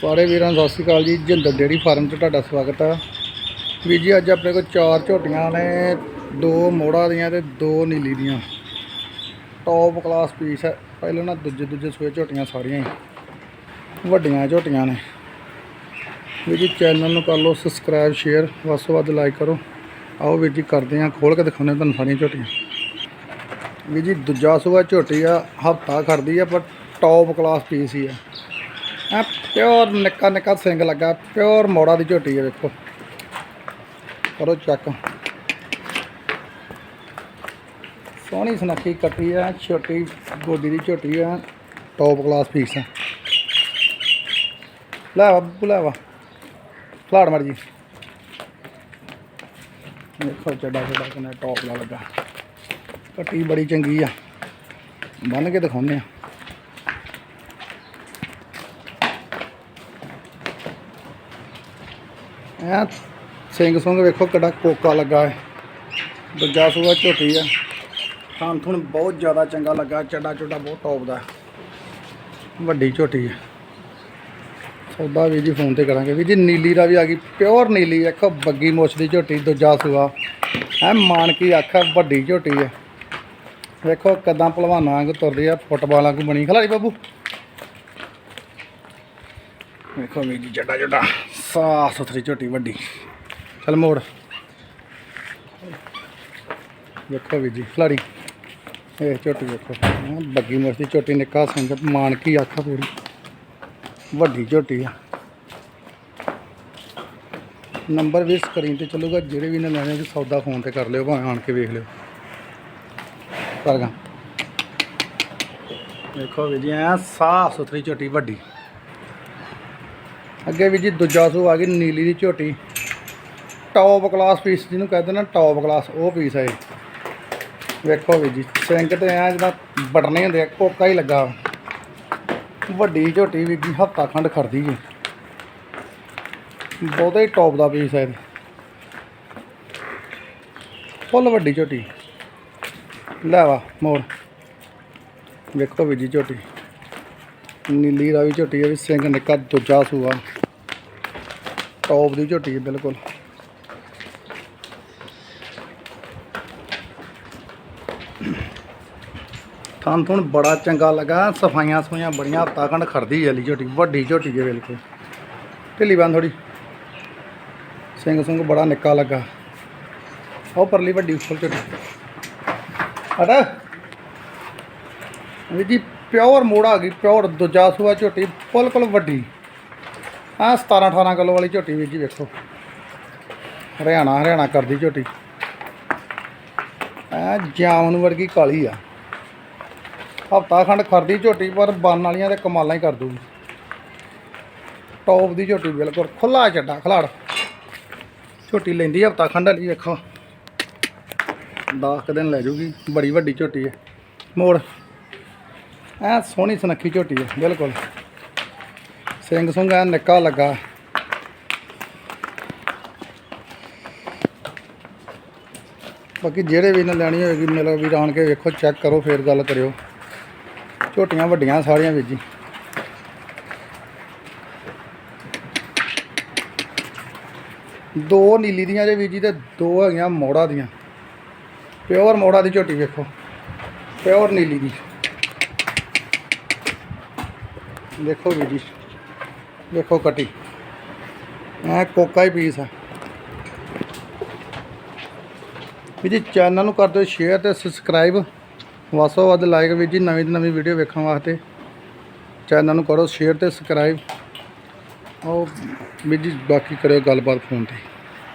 ਸਾਰੇ ਵੀਰਾਂ ਸਤਿ ਸ਼੍ਰੀ ਅਕਾਲ ਜੀ। ਜਿੰਦਰ ਡੇਅਰੀ ਫਾਰਮ 'ਚ ਤੁਹਾਡਾ ਸਵਾਗਤ ਆ। ਵੀ ਜੀ, ਅੱਜ ਆਪਣੇ ਕੋਲ ਚਾਰ ਝੋਟੀਆਂ ਨੇ, ਦੋ ਮੋੜਾ ਦੀਆਂ ਤੇ ਦੋ ਨੀਲੀ ਦੀਆਂ। ਟੌਪ ਕਲਾਸ ਪੀਸ ਹੈ। ਪਹਿਲਾਂ ਨਾ ਦੂਜੇ ਦੂਜੇ ਸੂਏ ਝੋਟੀਆਂ ਸਾਰੀਆਂ ਹੀ। ਵੱਡੀਆਂ ਝੋਟੀਆਂ ਨੇ। ਵੀ ਜੀ ਚੈਨਲ ਨੂੰ ਕਰ ਲਓ ਸਬਸਕ੍ਰਾਈਬ ਸ਼ੇਅਰ ਵੱਧ ਤੋਂ ਵੱਧ ਲਾਈਕ ਕਰੋ। ਆਓ ਵੀਰ ਜੀ, ਕਰਦੇ ਹਾਂ ਖੋਲ ਕੇ ਦਿਖਾਉਂਦੇ ਹਾਂ ਤੁਹਾਨੂੰ ਸਾਰੀਆਂ ਝੋਟੀਆਂ। ਵੀ ਜੀ, ਦੂਜਾ ਸੂਆ ਝੋਟੀ ਆ, ਹਫਤਾ ਕਰਦੀ ਆ, ਪਰ ਟੌਪ ਕਲਾਸ ਪੀਸ ਹੀ ਆ। ਆ ਪਿਓਰ ਨਿੱਕਾ ਨਿੱਕਾ ਸਿੰਗ ਲੱਗਾ, ਪਿਓਰ ਮੋੜਾ ਦੀ ਝੋਟੀ ਹੈ ਵੇਖੋ। ਕਰੋ ਚੈੱਕ ਸੋਹਣੀ ਸੁਨੱਖੀ ਕੱਟੀ ਆ, ਛੋਟੀ ਗੋਡੀ ਦੀ ਝੋਟੀ ਆ ਟੌਪ ਕਲਾਸ ਪੀਸ ਆ। ਲੈ ਵਾ ਬੱਬੂ, ਲੈ ਵਾ। ਫਲਾੜ ਮਰ ਜੀ। ਵੇਖੋ ਚੱਡਾ ਚੱਡਾ ਕਿੰਨਾ ਟੌਪ ਦਾ ਲੱਗਾ। ਕੱਟੀ ਬੜੀ ਚੰਗੀ ਆ। ਬੰਨ ਕੇ ਦਿਖਾਉਂਦੇ ਆ। ਐ ਸਿੰਘ ਸੁੰਗ ਵੇਖੋ ਕਿੱਡਾ ਕੋਕਾ ਲੱਗਾ ਹੈ। ਦੂਜਾ ਸੂਆ ਝੋਟੀ ਆ। ਥਾਂ ਥੁਣ ਬਹੁਤ ਜ਼ਿਆਦਾ ਚੰਗਾ ਲੱਗਾ, ਚੱਡਾ ਚੁੱਡਾ ਬਹੁਤ ਟੌਪ ਦਾ। ਵੱਡੀ ਝੋਟੀ ਆ। ਸੌਦਾ ਵੀ ਜੀ ਫੋਨ ਤੇ ਕਰਾਂਗੇ। ਵੀ ਜੀ ਨੀਲੀ ਦਾ ਵੀ ਆ ਗਈ ਪਿਓਰ ਨੀਲੀ, ਵੇਖੋ ਬੱਗੀ ਮੁੱਛ ਦੀ ਝੋਟੀ, ਦੂਜਾ ਸੂਆ। ਐ ਮਾਨਕੀ ਆਖਾ, ਵੱਡੀ ਝੋਟੀ ਆ। ਵੇਖੋ ਕਦਾਂ ਭਲਵਾਨਾਂ ਵਾਂਗ ਤੁਰਦੀ ਆ, ਫੁੱਟਬਾਲ ਵਾਂਗ ਬਣੀ। ਖਲਾਰੀ ਬਾਬੂ। ਵੇਖੋ ਵੀ ਜੀ, ਜੱਡਾ ਜੱਡਾ, ਸਾਫ਼ ਸੁਥਰੀ ਝੋਟੀ ਵੱਡੀ। ਚਲ ਮੋੜ। ਵੇਖੋ ਵੀ ਜੀ ਖਲਾਰੀ ਇਹ ਝੋਟੀ ਵੇਖੋ। ਬੱਗੀ ਮਸਤੀ ਝੋਟੀ ਨਿੱਕਾ ਸਿੰਘ, ਮਾਨਕੀ ਆਖਾ ਪੂਰੀ। ਵੱਡੀ ਝੋਟੀ ਆ। ਨੰਬਰ ਵੀ ਸਕਰੀਨ ਤੇ ਚੱਲੂਗਾ, ਜਿਹੜੇ ਵੀ ਨੇ ਲੈਣੇ ਜੀ ਸੌਦਾ ਫੋਨ ਤੇ ਕਰ ਲਿਓ, ਭਾਵੇਂ ਆਣ ਕੇ ਵੇਖ ਲਿਓ। ਕਰਗਾ ਦੇਖੋ ਵੀ ਜੀ, ਐ ਸਾਫ਼ ਸੁਥਰੀ ਝੋਟੀ ਵੱਡੀ। ਅੱਗੇ ਵੀ ਜੀ ਦੂਜਾ ਸੂ ਆ ਗਈ ਨੀਲੀ ਦੀ ਝੋਟੀ। ਟੌਪ ਕਲਾਸ ਪੀਸ ਜਿਹਨੂੰ ਕਹਿੰਦੇ ਨਾ ਟੌਪ ਕਲਾਸ ਉਹ ਪੀਸ ਹੈ ਵੇਖੋ ਵੀ ਜੀ ਸਿੰਕ ਤੇ ਐ ਜਿਹਦਾ ਬਟਨੇ ਹੁੰਦੇ ਆ, ਕੋਕਾ ਹੀ ਲੱਗਾ। ਵੱਡੀ ਝੋਟੀ ਵੀ ਜੀ, ਹਫਤਾ ਖੰਡ ਖੜਦੀ ਜੀ। ਬਹੁਤਾ ਹੀ ਟੌਪ ਦਾ ਪੀਸ ਹੈ ਫੁੱਲ ਵੱਡੀ ਝੋਟੀ। ਲੈ ਵਾ, ਮੋੜ। ਵੇਖੋ ਵੀ ਜੀ ਝੋਟੀ। ਨੀਲੀ ਰਾਵੀ ਝੋਟੀ ਹੈ ਵੀ, ਸਿੰਘ ਨਿੱਕਾ ਦੂਜਾ ਸੂਆ ਟੌਪ ਦੀ ਝੋਟੀ ਹੈ, ਬਿਲਕੁਲ। ਥਾਂ ਥੁਣ ਬੜਾ ਚੰਗਾ ਲੱਗਾ, ਸਫਾਈਆਂ ਸਫਾਈਆਂ ਬੜੀਆਂ ਹੱਤਾ ਖੰਡ ਖੜਦੀ ਹੈ ਲਈ ਝੋਟੀ, ਵੱਡੀ ਝੋਟੀ ਹੈ ਬਿਲਕੁਲ। ਢਿੱਲੀ ਬੰਦ ਥੋੜੀ ਸਿੰਘ ਸੁੰਗ ਬੜਾ ਨਿੱਕਾ ਲੱਗਾ। ਉਹ ਪਰਲੀ ਵੱਡੀ ਫੁੱਲ ਝੋਟੀ। ਅੜਾ ਵੀ ਜੀ, ਪਿਓਰ ਮੋੜਾ ਆ ਗਈ, ਪਿਓਰ ਦੂਜਾ ਸੂਆ ਝੋਟੀ, ਬਿਲਕੁਲ ਵੱਡੀ। ਆ 17 18 ਕਿਲੋ ਵਾਲੀ ਝੋਟੀ ਵੀ ਜੀ ਵੇਖੋ। ਹਰਿਆਣਾ ਹਰਿਆਣਾ ਕਰਦੀ ਝੋਟੀ। ਆ ਜਾਮਨ ਵਰਗੀ ਕਾਲੀ ਆ। ਹਫਤਾ ਖੰਡ ਖਰਦੀ ਝੋਟੀ, ਪਰ ਬੰਨ ਵਾਲੀਆਂ ਤੇ ਕਮਾਲਾਂ ਹੀ ਕਰ ਦੂਗੀ। ਟੌਪ ਦੀ ਝੋਟੀ ਬਿਲਕੁਲ ਖੁੱਲਾ ਚੱਡਾ ਖਲਾੜ। ਝੋਟੀ ਲੈਂਦੀ ਹਫਤਾ ਖੰਡ ਵਾਲੀ, ਵੇਖੋ। 10 ਕੁ ਦਿਨ ਲੈ ਜੂਗੀ, ਬੜੀ ਵੱਡੀ ਝੋਟੀ ਹੈ ਮੋੜ। ਐ ਸੋਹਣੀ ਸੁਨੱਖੀ ਝੋਟੀ ਹੈ ਬਿਲਕੁਲ। ਸਿੰਘ ਸੁੰਗ ਨਿੱਕਾ ਲੱਗਾ। ਬਾਕੀ ਜਿਹੜੇ ਵੀ ਨੇ ਲੈਣੀ ਹੋਏਗੀ ਮਤਲਬ ਵੀ ਆਣ ਕੇ ਵੇਖੋ ਚੈੱਕ ਕਰੋ, ਫੇਰ ਗੱਲ ਕਰਿਓ। ਝੋਟੀਆਂ ਵੱਡੀਆਂ ਸਾਰੀਆਂ ਵੀਰ ਜੀ। ਦੋ ਨੀਲੀ ਦੀਆਂ ਜੇ ਵੀਰ ਜੀ ਤੇ ਦੋ ਹੈਗੀਆਂ ਮੋੜਾ ਦੀਆਂ। ਪਿਓਰ ਮੋੜਾ ਦੀ ਝੋਟੀ ਵੇਖੋ। ਪਿਓਰ ਨੀਲੀ ਦੀ। ਦੇਖੋ ਵੀਰ ਜੀ। ਦੇਖੋ ਕਟੀ। ਐ ਕੋਕਾ ਹੀ ਪੀਸ ਆ। ਵੀਰ ਜੀ ਚੈਨਲ ਨੂੰ ਕਰ ਦਿਓ ਸ਼ੇਅਰ ਤੇ ਸਬਸਕ੍ਰਾਈਬ ਵਾਸੋ ਵੱਧ ਲਾਈਕ ਵੀਰ ਜੀ, ਨਵੀਂ ਤੋਂ ਨਵੀਂ ਵੀਡੀਓ ਵੇਖਣ ਵਾਸਤੇ। ਚੈਨਲ ਨੂੰ ਕਰੋ ਸ਼ੇਅਰ ਤੇ ਸਬਸਕ੍ਰਾਈਬ ਉਹ ਵੀਰ ਜੀ, ਬਾਕੀ ਕਰਿਓ ਗੱਲਬਾਤ ਫੋਨ ਤੇ।